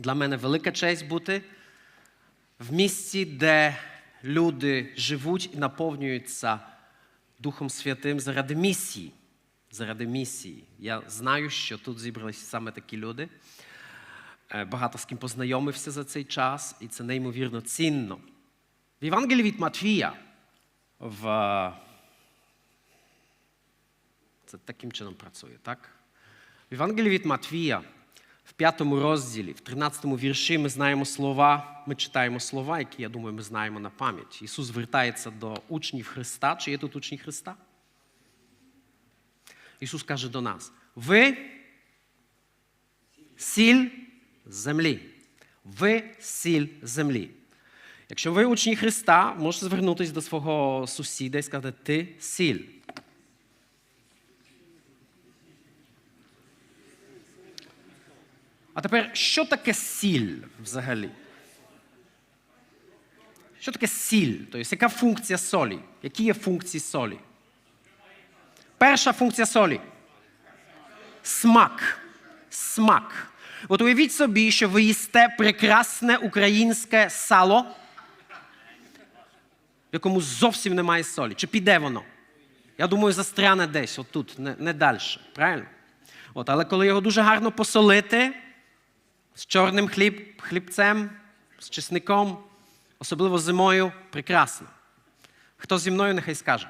Для мене велика честь бути в місці, де люди живуть і наповнюються Духом Святим заради місії. Заради місії. Я знаю, що тут зібралися саме такі люди. Е, Багато з ким познайомився за цей час, і це неймовірно цінно. В Євангелії від Матвія в... е, це таким чином працює, так? В Євангелії від Матвія, в п'ятому розділі, в 13 вірші, ми знаємо слова, ми читаємо слова, які, я думаю, ми знаємо на пам'ять. Ісус звертається до учнів Христа. Чи є тут учні Христа? Ісус каже до нас: ви сіль землі. Ви сіль землі. Якщо ви учні Христа, можете звернутися до свого сусіда і сказати, ти сіль. А тепер, що таке сіль взагалі? Що таке сіль? Тобто, яка функція солі? Які є функції солі? Перша функція солі смак. Смак. От уявіть собі, що ви їсте прекрасне українське сало, в якому зовсім немає солі. Чи піде воно? Я думаю, застряне десь, отут, не, не далі. Правильно? От, але коли його дуже гарно посолити з чорним хліб, хлібцем, з чесником, особливо зимою, прекрасно. Хто зі мною, нехай скаже.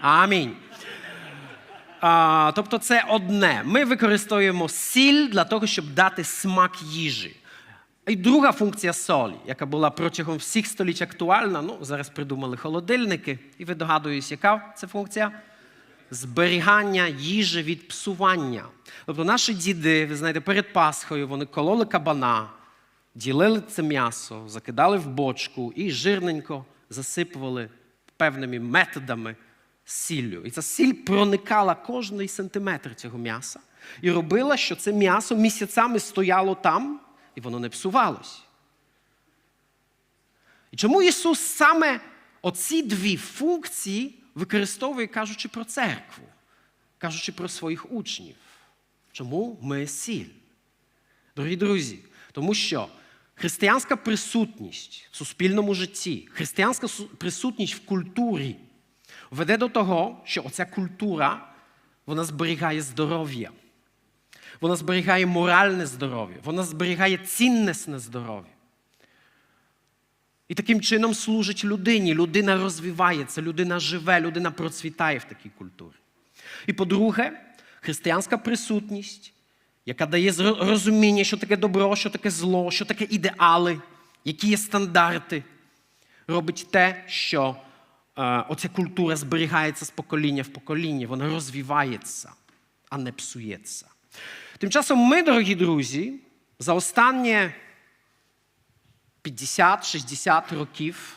Амінь. А, тобто це одне. Ми використовуємо сіль для того, щоб дати смак їжі. І друга функція солі, яка була протягом всіх століть актуальна, ну, зараз придумали холодильники, і ви догадуєтесь, яка це функція? Зберігання їжі від псування. Тобто наші діди, ви знаєте, перед Пасхою вони кололи кабана, ділили це м'ясо, закидали в бочку і жирненько засипували певними методами сіллю. І ця сіль проникала кожний сантиметр цього м'яса і робила, що це м'ясо місяцями стояло там, і воно не псувалось. І чому Ісус саме оці дві функції використовує, кажучи про церкву, кажучи про своїх учнів? Чому ми сіль? Дорогі друзі, тому що християнська присутність в суспільному житті, християнська присутність в культурі веде до того, що оця культура вона зберігає здоров'я. Вона зберігає моральне здоров'я, вона зберігає ціннесне здоров'я. І таким чином служить людині. Людина розвивається, людина живе, людина процвітає в такій культурі. І по-друге, християнська присутність, яка дає розуміння, що таке добро, що таке зло, що таке ідеали, які є стандарти, робить те, що е, оця культура зберігається з покоління в покоління, вона розвивається, а не псується. Тим часом ми, дорогі друзі, за останні 50-60 років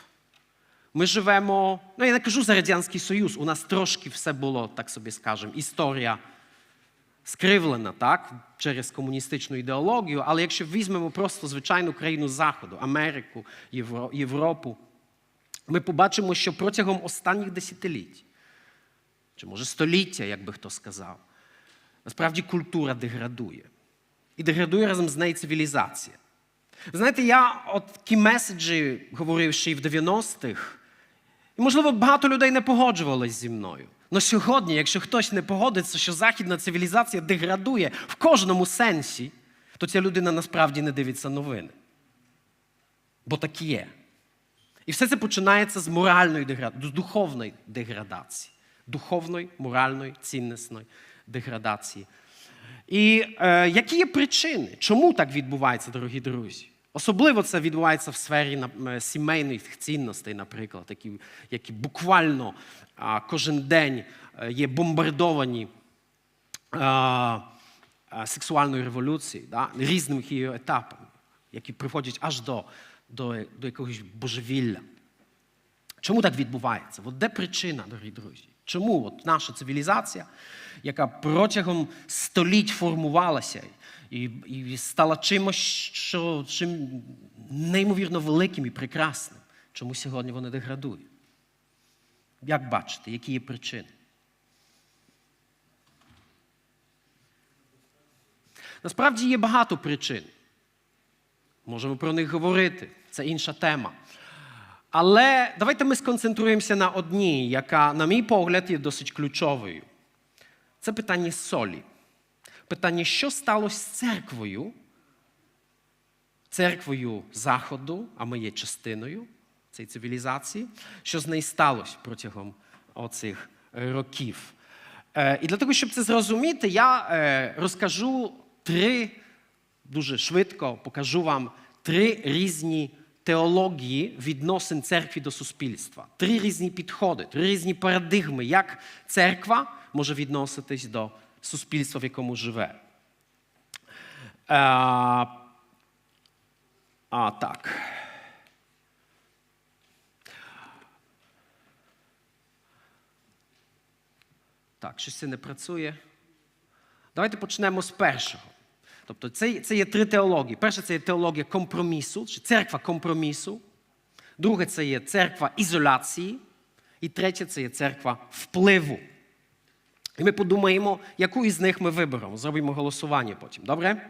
ми живемо, ну я не кажу за Радянський Союз, у нас трошки все було, так собі скажемо, історія скривлена, так, через комуністичну ідеологію, але якщо візьмемо просто звичайну країну Заходу, Америку, Євро- Європу, ми побачимо, що протягом останніх десятиліть, чи може століття, як би хто сказав, насправді культура деградує. І деградує разом з нею цивілізація. Знаєте, я от такі меседжі говорив ще й в 90-х, і, можливо, багато людей не погоджувалися зі мною. Але сьогодні, якщо хтось не погодиться, що західна цивілізація деградує в кожному сенсі, то ця людина насправді не дивиться новини. Бо так є. І все це починається з моральної деградації, з духовної деградації, духовної, моральної, ціннісної деградації. І е, які є причини? Чому так відбувається, дорогі друзі? Особливо це відбувається в сфері е, сімейних цінностей, наприклад, які, які буквально кожен день е, є бомбардовані а, сексуальною революцією, да? різними її етапами, які приходять аж до, до, до якогось божевілля. Чому так відбувається? От де причина, дорогі друзі? Чому от наша цивілізація, яка протягом століть формувалася і, і стала чимось, що чим неймовірно великим і прекрасним, чому сьогодні вона деградує? Як бачите, які є причини? Насправді є багато причин. Можемо про них говорити, це інша тема. Але давайте ми сконцентруємося на одній, яка, на мій погляд, є досить ключовою. Це питання солі. Питання, що сталося з церквою, церквою Заходу, а ми є частиною цієї цивілізації, що з нею сталося протягом оцих років. Е, І для того, щоб це зрозуміти, я е, розкажу три, дуже швидко покажу вам три різні теології відносин церкви до суспільства. Три різні підходи, три різні парадигми, як церква може відноситись до суспільства, в якому живе. Е, а, так. Так, щось це не працює. Давайте почнемо з першого. Тобто, це, це є три теології. Перша це є теологія компромісу, чи церква компромісу. Друге це є церква ізоляції. І третє це є церква впливу. І ми подумаємо, яку із них ми виберемо. Зробимо голосування потім. Добре?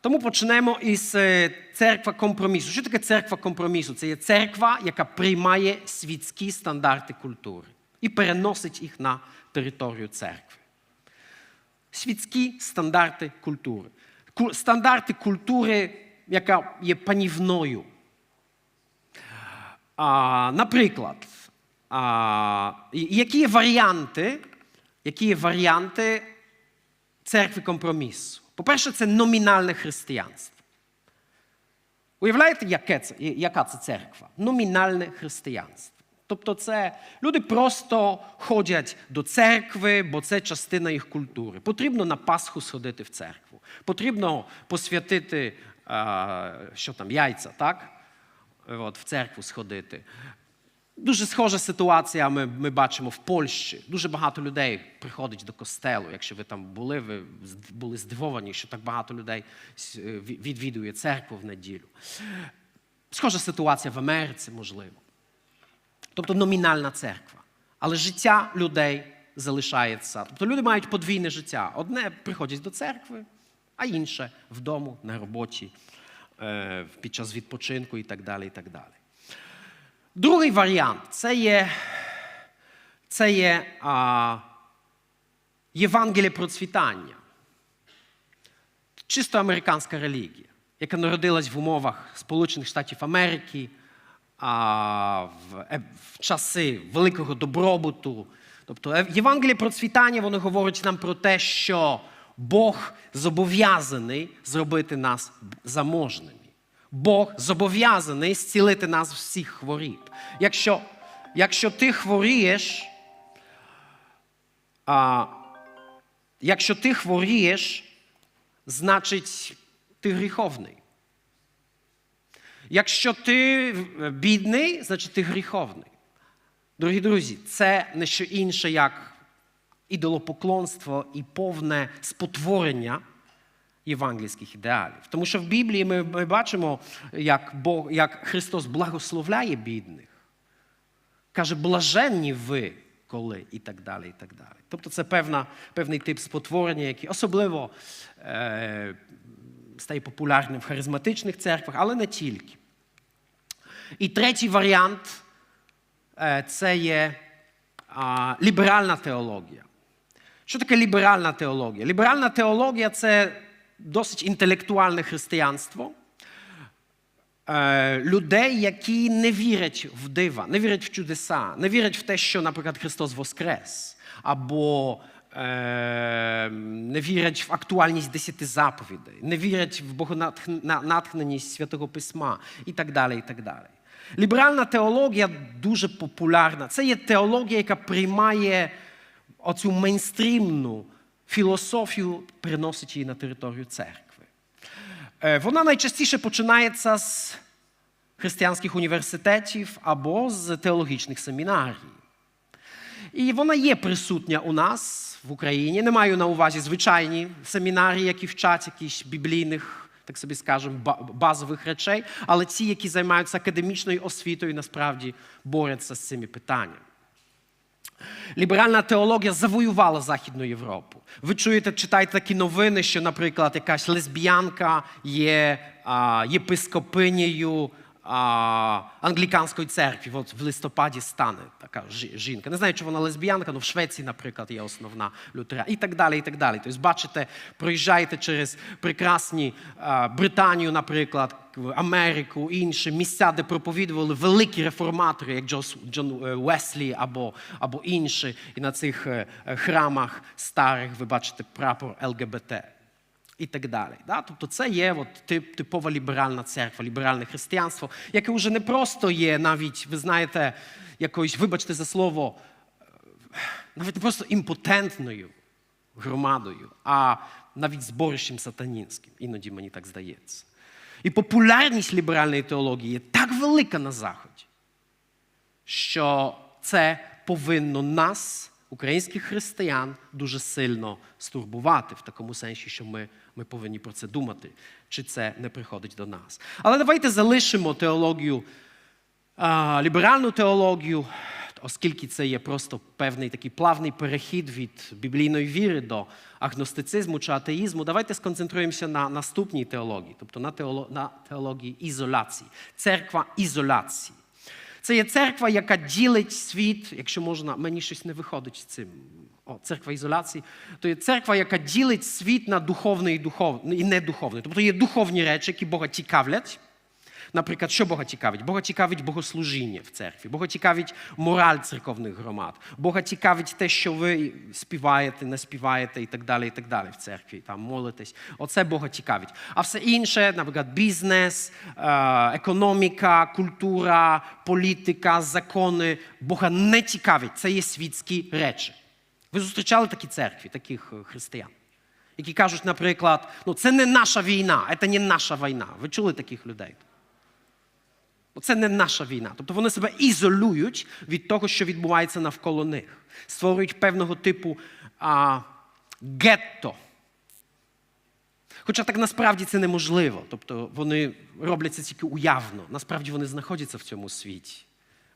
Тому почнемо із е, церква компромісу. Що таке церква компромісу? Це є церква, яка приймає світські стандарти культури і переносить їх на територію церкви. Світські стандарти культури. Стандарти культури, яка є панівною. Наприклад, які є варіанти, які є варіанти церкви компромісу? По-перше, це номінальне християнство. Уявляєте, яке це, яка це церква? Номінальне християнство. Тобто, це люди просто ходять до церкви, бо це частина їх культури. Потрібно на Пасху сходити в церкву. Потрібно посвятити, що там, яйця, так? От, в церкву сходити. Дуже схожа ситуація ми, ми бачимо в Польщі. Дуже багато людей приходить до костелу. Якщо ви там були, ви були здивовані, що так багато людей е, ві- відвідує церкву в неділю. Схожа ситуація в Америці, можливо. Тобто номінальна церква. Але життя людей залишається. Тобто люди мають подвійне життя. Одне приходять до церкви, а інше вдома, на роботі, е, під час відпочинку і так далі. І так далі. Другий варіант це є, це є а, Євангеліє процвітання. Чисто американська релігія, яка народилась в умовах Сполучених Штатів Америки а, в, е, в часи великого добробуту. Тобто е, Євангеліє процвітання воно говорить нам про те, що Бог зобов'язаний зробити нас заможними. Бог зобов'язаний зцілити нас всіх хворіб. Якщо, якщо ти хворієш, а, якщо ти хворієш, значить ти гріховний. Якщо ти бідний, значить ти гріховний. Дорогі друзі, це не що інше, як ідолопоклонство і повне спотворення євангельських ідеалів. Тому що в Біблії ми, бачимо, як, Бог, як Христос благословляє бідних. Каже, блаженні ви, коли, і так далі. і так далі. Тобто це певна, певний тип спотворення, який особливо е, стає популярним в харизматичних церквах, але не тільки. І третій варіант е, це є а, ліберальна теологія. Що таке ліберальна теологія? Ліберальна теологія це досить інтелектуальне християнство е, людей, які не вірять в дива, не вірять в чудеса, не вірять в те, що, наприклад, Христос воскрес, або е, не вірять в актуальність десяти заповідей, не вірять в богонатхненість Святого Письма і так далі. і так далі. Ліберальна теологія дуже популярна. Це є теологія, яка приймає оцю мейнстрімну філософію, приносить її на територію церкви. Е, Вона найчастіше починається з християнських університетів або з теологічних семінарій. І вона є присутня у нас в Україні. Не маю на увазі звичайні семінарії, які вчать якісь біблійних, так собі скажемо, базових речей, але ті, які займаються академічною освітою, насправді борються з цими питаннями. Ліберальна теологія завоювала Західну Європу. Ви чуєте, читаєте такі новини, що, наприклад, якась лесбіянка є а, єпископинею а, англіканської церкви. От в листопаді стане така жінка. Не знаю, чи вона лесбіянка, але в Швеції, наприклад, є основна лютеран. І так далі, і так далі. Тобто, бачите, проїжджаєте через прекрасні а, Британію, наприклад, Америку, інші місця, де проповідували великі реформатори, як Джос, Джон е, Уеслі або, або інші. І на цих е, е, храмах старих ви бачите прапор ЛГБТ і так далі. Да? Тобто це є от, тип, типова ліберальна церква, ліберальне християнство, яке вже не просто є навіть, ви знаєте, якоюсь, вибачте за слово, навіть не просто імпотентною громадою, а навіть зборищем сатанінським. Іноді мені так здається. І популярність ліберальної теології так велика на Заході, що це повинно нас, українських християн, дуже сильно стурбувати в такому сенсі, що ми, ми повинні про це думати, чи це не приходить до нас. Але давайте залишимо теологію, ліберальну теологію, оскільки це є просто певний такий плавний перехід від біблійної віри до агностицизму чи атеїзму, давайте сконцентруємося на наступній теології, тобто на теології ізоляції, церква ізоляції. Це є церква, яка ділить світ, якщо можна, мені щось не виходить з цим. О, церква ізоляції, то є церква, яка ділить світ на духовний і, духовний, і недуховний. Тобто є духовні речі, які Бога цікавлять. Наприклад, що Бога цікавить? Бога цікавить богослужіння в церкві, Бога цікавить мораль церковних громад, Бога цікавить те, що ви співаєте, не співаєте і так далі, і так далі в церкві, там молитесь. Оце Бога цікавить. А все інше, наприклад, бізнес, е, економіка, культура, політика, закони, Бога не цікавить. Це є світські речі. Ви зустрічали такі церкві, таких е, християн? Які кажуть, наприклад, ну це не наша війна, це не наша війна. Ви чули таких людей? Це не наша війна. Тобто вони себе ізолюють від того, що відбувається навколо них, створюють певного типу а, гетто. Хоча так насправді це неможливо. Тобто вони роблять це тільки уявно. Насправді вони знаходяться в цьому світі.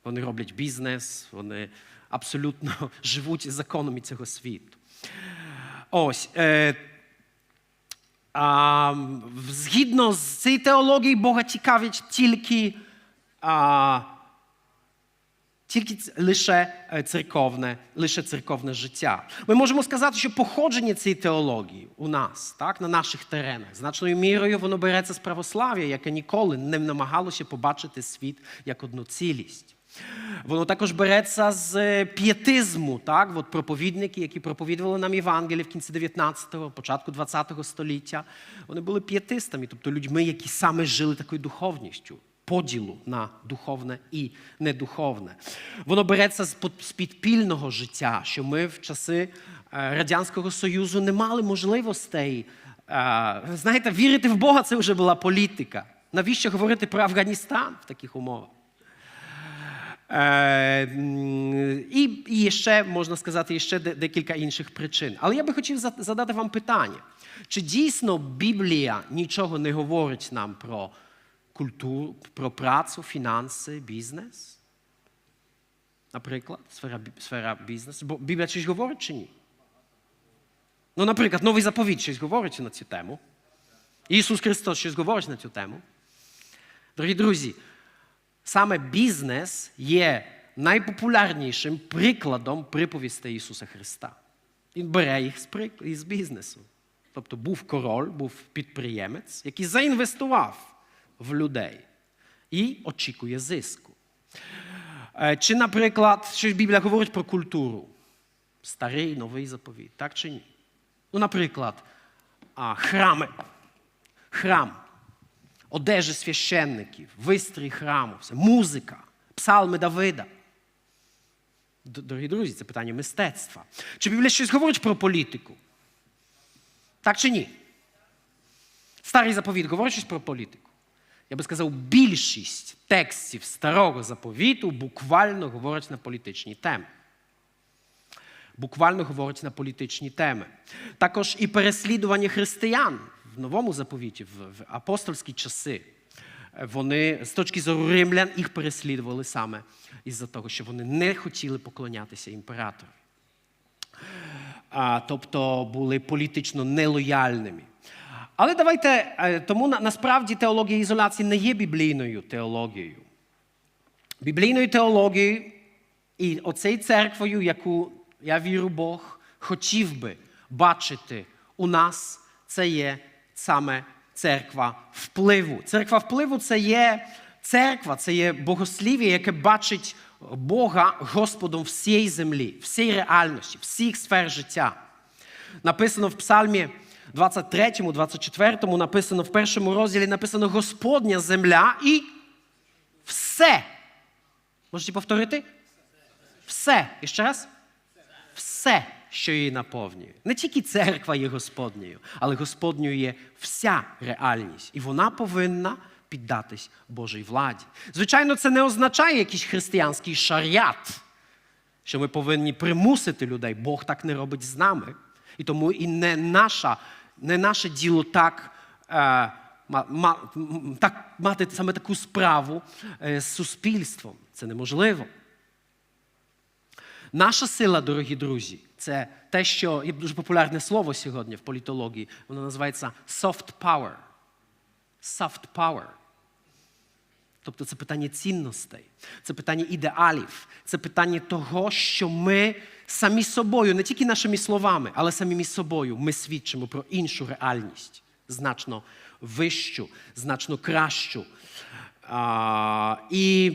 Вони роблять бізнес, вони абсолютно живуть законами цього світу. Ось. Е, а, згідно з цією теологією, Бога цікавить тільки, а, тільки лише е, церковне, лише церковне життя. Ми можемо сказати, що походження цієї теології у нас, так, на наших теренах, значною мірою воно береться з православ'я, яке ніколи не намагалося побачити світ як одну цілість. Воно також береться з е, пієтизму, так? От проповідники, які проповідували нам Євангеліє в кінці 19-го, початку 20-го століття, вони були пієтистами, тобто людьми, які саме жили такою духовністю, поділу на духовне і недуховне. Воно береться з підпільного життя, що ми в часи е, Радянського Союзу не мали можливостей. е, Знаєте, вірити в Бога це вже була політика. Навіщо говорити про Афганістан в таких умовах? Е, і, і ще можна сказати ще декілька інших причин. Але я би хотів задати вам питання: чи дійсно Біблія нічого не говорить нам про культуру, про працю, фінанси, бізнес? Наприклад, сфера, сфера бізнесу. Бо Біблія щось говорить чи ні? Ну, наприклад, новий заповіт щось говорить на цю тему. Ісус Христос щось говорить на цю тему. Дорогі друзі, саме бізнес є найпопулярнішим прикладом приповістей Ісуса Христа. Він бере їх з, бізнесу. Тобто був король, був підприємець, який заінвестував в людей і очікує зиску. Е, Чи, наприклад, щось Біблія говорить про культуру? Старий, новий заповіт, так чи ні? Ну, наприклад, храми. Храм одежі священників, вистрій храму, все, музика, псалми Давида. Дорогі друзі, це питання мистецтва. Чи Біблія щось говорить про політику? Так чи ні? Старий заповіт говорить щось про політику. Я би сказав, більшість текстів старого заповіту буквально говорять на політичні теми. Буквально говорить на політичні теми. Також і переслідування християн в новому заповіті, в, в апостольські часи. е, вони з точки зору римлян їх переслідували саме із-за того, що вони не хотіли поклонятися імператору. А, тобто були політично нелояльними. Але давайте, е, тому на- насправді теологія ізоляції не є біблійною теологією. Біблійною теологією і оцею церквою, яку я вірю Бог, хотів би бачити у нас, це є саме церква впливу. Церква впливу це є церква, це є богослів'я, яке бачить Бога Господом всієї землі, всієї реальності, всіх сфер життя. Написано в Псалмі 23, 24, написано в першому розділі, написано Господня земля і все. Можете повторити? Все. І ще раз? Все, що її наповнює. Не тільки церква є Господньою, але Господньою є вся реальність. І вона повинна піддатись Божій владі. Звичайно, це не означає якийсь християнський шаріат, що ми повинні примусити людей. Бог так не робить з нами. І тому і не, наша, не наше діло так. Е, так мати саме таку справу е, з суспільством. Це неможливо. Наша сила, дорогі друзі, це те, що є дуже популярне слово сьогодні в політології. Воно називається soft power. Soft power. Тобто це питання цінностей, це питання ідеалів, це питання того, що ми самі собою, не тільки нашими словами, але самими собою ми свідчимо про іншу реальність, значно вищу, значно кращу. А, і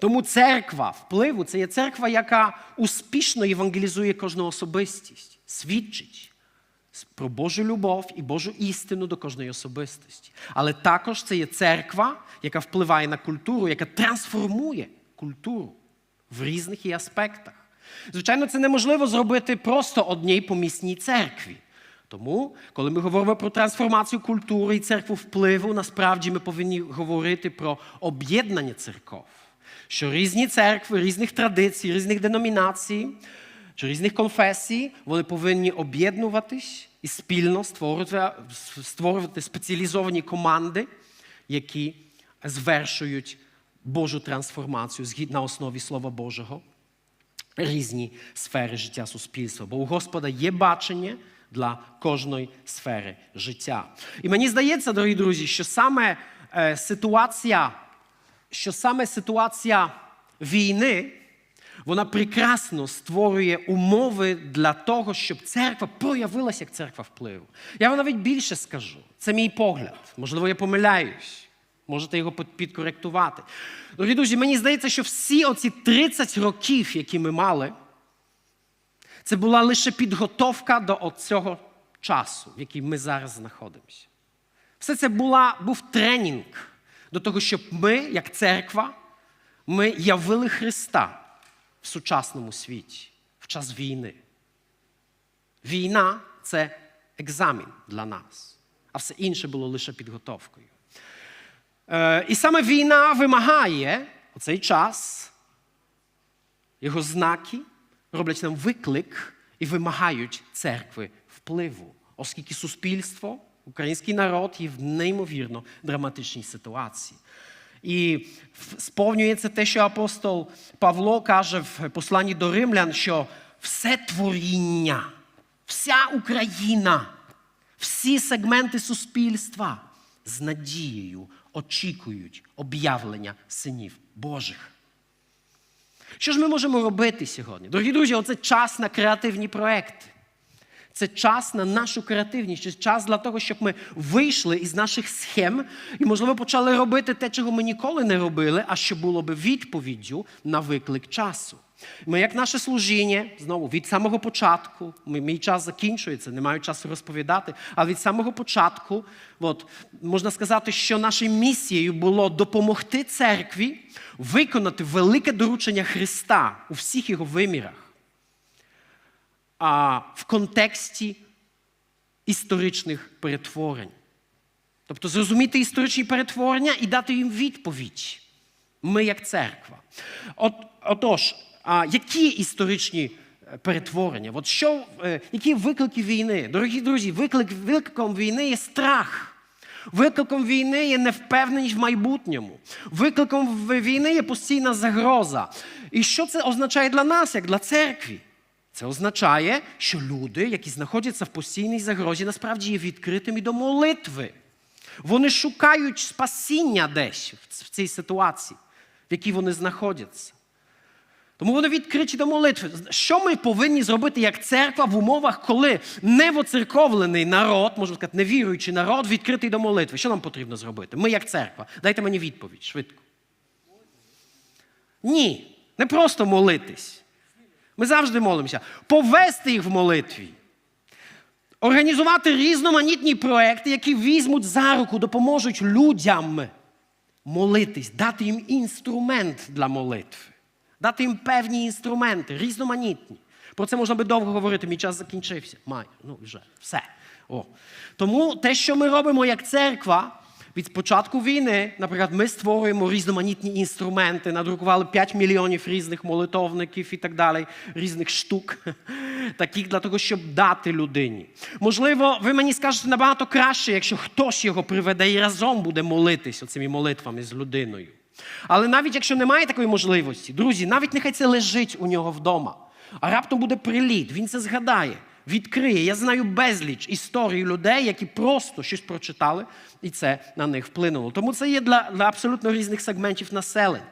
тому церква впливу це є церква, яка успішно євангелізує кожну особистість, свідчить про Божу любов і Божу істину до кожної особистості. Але також це є церква, яка впливає на культуру, яка трансформує культуру в різних її аспектах. Звичайно, це неможливо зробити просто одній помісній церкві. Тому, коли ми говоримо про трансформацію культури і церкву впливу, насправді ми повинні говорити про об'єднання церков. Що різні церкви, різних традицій, різних деномінацій чи різних конфесій, вони повинні об'єднуватись і спільно створювати, створювати спеціалізовані команди, які звершують Божу трансформацію на основі Слова Божого різні сфери життя суспільства. Бо у Господа є бачення для кожної сфери життя. І мені здається, дорогі друзі, що саме е, ситуація, що саме ситуація війни, вона прекрасно створює умови для того, щоб церква проявилася як церква впливу. Я вам навіть більше скажу. Це мій погляд. Можливо, я помиляюсь. Можете його під- підкоректувати. Дорогі друзі, мені здається, що всі оці 30 років, які ми мали, це була лише підготовка до цього часу, в який ми зараз знаходимося. Все це була, був тренінг до того, щоб ми, як церква, ми явили Христа в сучасному світі, в час війни. Війна це екзамен для нас, а все інше було лише підготовкою. Е, і саме війна вимагає у цей час, його знаки роблять нам виклик і вимагають церкви впливу, оскільки суспільство, український народ є в неймовірно драматичній ситуації. І сповнюється те, що апостол Павло каже в посланні до римлян, що все творіння, вся Україна, всі сегменти суспільства з надією очікують об'явлення синів Божих. Що ж ми можемо робити сьогодні? Дорогі друзі, оце час на креативні проекти. Це час на нашу креативність, час для того, щоб ми вийшли із наших схем і, можливо, почали робити те, чого ми ніколи не робили, а що було би відповіддю на виклик часу. Ми, як наше служіння, знову від самого початку, мій час закінчується, не маю часу розповідати, але від самого початку, от, можна сказати, що нашою місією було допомогти церкві виконати велике доручення Христа у всіх його вимірах а, в контексті історичних перетворень. Тобто зрозуміти історичні перетворення і дати їм відповідь. Ми як церква. От, отож, а, які історичні е, перетворення? От що, е, які виклики війни? Дорогі друзі, виклик, викликом війни є страх. Викликом війни є невпевненість в майбутньому. Викликом війни є постійна загроза. І що це означає для нас, як для церкви? Це означає, що люди, які знаходяться в постійній загрозі, насправді є відкритими до молитви. Вони шукають спасіння десь в цій ситуації, в якій вони знаходяться. Тому вони відкриті до молитви. Що ми повинні зробити як церква в умовах, коли невоцерковлений народ, можна сказати, невіруючий народ, відкритий до молитви? Що нам потрібно зробити? Ми як церква. Дайте мені відповідь швидко. Ні, не просто молитись. Ми завжди молимося. Повести їх в молитві. Організувати різноманітні проекти, які візьмуть за руку, допоможуть людям молитись, дати їм інструмент для молитви, дати їм певні інструменти, різноманітні. Про це можна би довго говорити, мій час закінчився. Маю, ну вже все. О. Тому те, що ми робимо як церква, від початку війни, наприклад, ми створюємо різноманітні інструменти, надрукували 5 мільйонів різних молитовників і так далі, різних штук, таких для того, щоб дати людині. Можливо, ви мені скажете набагато краще, якщо хтось його приведе і разом буде молитись оцими молитвами з людиною. Але навіть якщо немає такої можливості, друзі, навіть нехай це лежить у нього вдома, а раптом буде приліт, він це згадає відкриє. Я знаю безліч історій людей, які просто щось прочитали, і це на них вплинуло. Тому це є для, для абсолютно різних сегментів населення.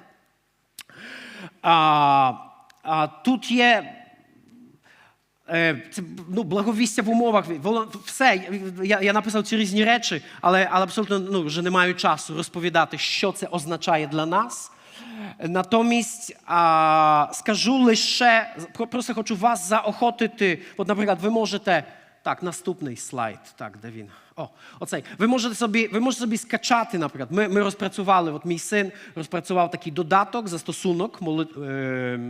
А, а, тут є. е, Це, ну, благовістя в умовах. Все, я, я написав ці різні речі, але, але абсолютно ну, вже не маю часу розповідати, що це означає для нас. Натомість а, скажу лише, просто хочу вас заохотити. От, наприклад, ви можете. Так, наступний слайд. Так, де він? О, оцей. Ви можете собі, ви можете собі скачати, наприклад. Ми, ми розпрацювали, от мій син розпрацював такий додаток, застосунок моли- е, м,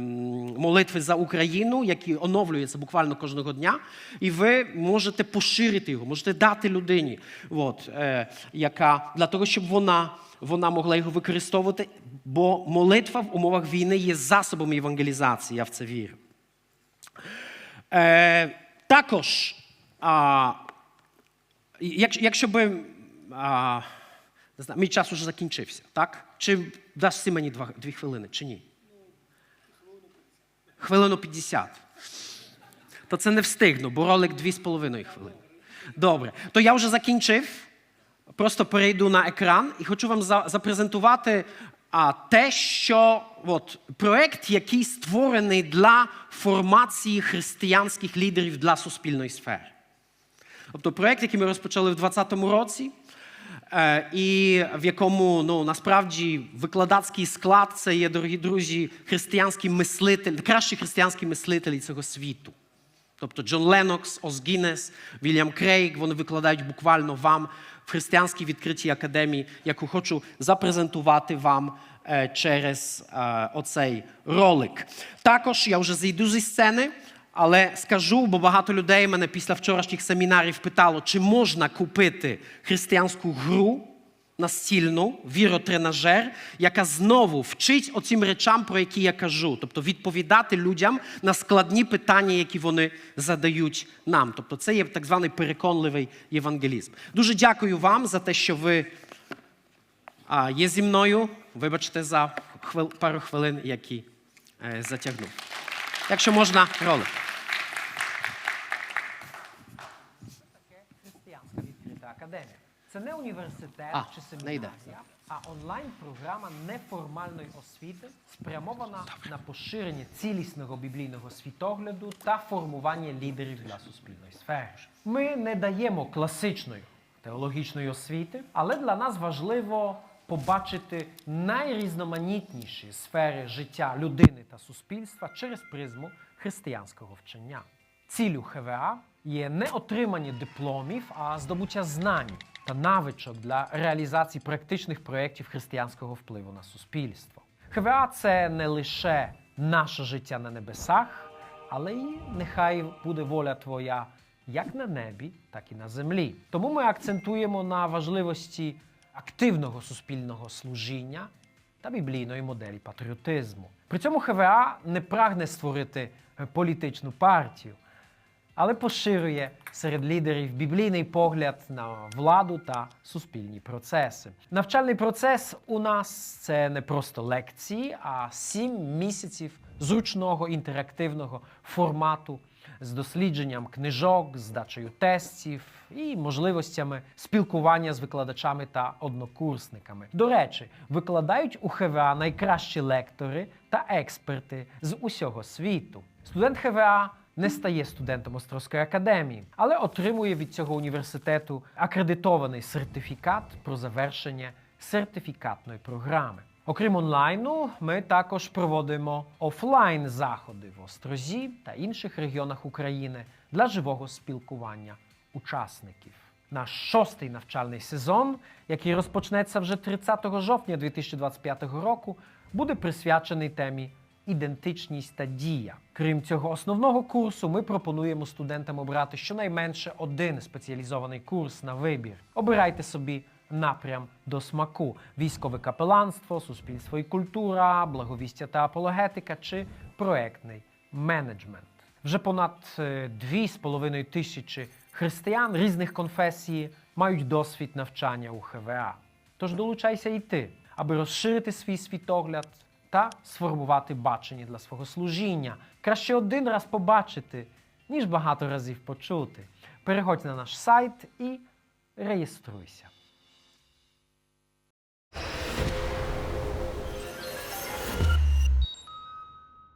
молитви за Україну, який оновлюється буквально кожного дня. І ви можете поширити його, можете дати людині, от, е, яка для того, щоб вона вона могла його використовувати, бо молитва в умовах війни є засобом евангелізації, я в це вірю. Е, також, а, якщо, якщо би. А, не знаю, мій час уже закінчився, так? Чи дасться мені два, дві хвилини, чи ні? Хвилину 50. То це не встигну, бо ролик дві з половиною хвилини. Добре. То я вже закінчив. Просто перейду на екран і хочу вам за- запрезентувати а, те, що от, проект, який створений для формації християнських лідерів для суспільної сфери. Тобто проект, який ми розпочали в 2020 році, е, і в якому ну, насправді викладацький склад це є, дорогі друзі, християнські мислителі, кращі християнські мислителі цього світу. Тобто Джон Ленокс, Ос Гіннес, Вільям Крейг, вони викладають буквально вам в християнській відкритій академії, яку хочу запрезентувати вам е, через е, оцей ролик. Також я вже зійду зі сцени, але скажу, бо багато людей мене після вчорашніх семінарів питало, чи можна купити християнську гру настільну віротренажер, яка знову вчить оцім речам, про які я кажу, тобто відповідати людям на складні питання, які вони задають нам. Тобто, це є так званий переконливий євангелізм. Дуже дякую вам за те, що ви є зі мною. Вибачте за хвил, пару хвилин, які е, затягнув. Якщо можна, ролик. Це не університет А, чи семінарія, а онлайн-програма неформальної освіти, спрямована на поширення цілісного біблійного світогляду та формування лідерів для суспільної сфери. Ми не даємо класичної теологічної освіти, але для нас важливо побачити найрізноманітніші сфери життя людини та суспільства через призму християнського вчення. Цілю ХВА є не отримання дипломів, а здобуття знань та навичок для реалізації практичних проєктів християнського впливу на суспільство. ХВА це не лише наше життя на небесах, але й нехай буде воля твоя як на небі, так і на землі. Тому ми акцентуємо на важливості активного суспільного служіння та біблійної моделі патріотизму. При цьому ХВА не прагне створити політичну партію. Але поширює серед лідерів біблійний погляд на владу та суспільні процеси. Навчальний процес у нас це не просто лекції, а сім місяців зручного інтерактивного формату з дослідженням книжок, здачею тестів і можливостями спілкування з викладачами та однокурсниками. До речі, викладають у ХВА найкращі лектори та експерти з усього світу. Студент ХВА не стає студентом Острозької академії, але отримує від цього університету акредитований сертифікат про завершення сертифікатної програми. Окрім онлайну, ми також проводимо офлайн заходи в Острозі та інших регіонах України для живого спілкування учасників. Наш шостий навчальний сезон, який розпочнеться вже 30 жовтня 2025 року, буде присвячений темі ідентичність та дія. Крім цього основного курсу, ми пропонуємо студентам обрати щонайменше один спеціалізований курс на вибір. Обирайте собі напрям до смаку: військове капеланство, суспільство і культура, благовістя та апологетика чи проектний менеджмент. Вже понад е, дві з половиною тисячі християн різних конфесій мають досвід навчання у ХВА. Тож долучайся і ти, аби розширити свій світогляд та сформувати бачення для свого служіння. Краще один раз побачити, ніж багато разів почути. Переходь на наш сайт і реєструйся.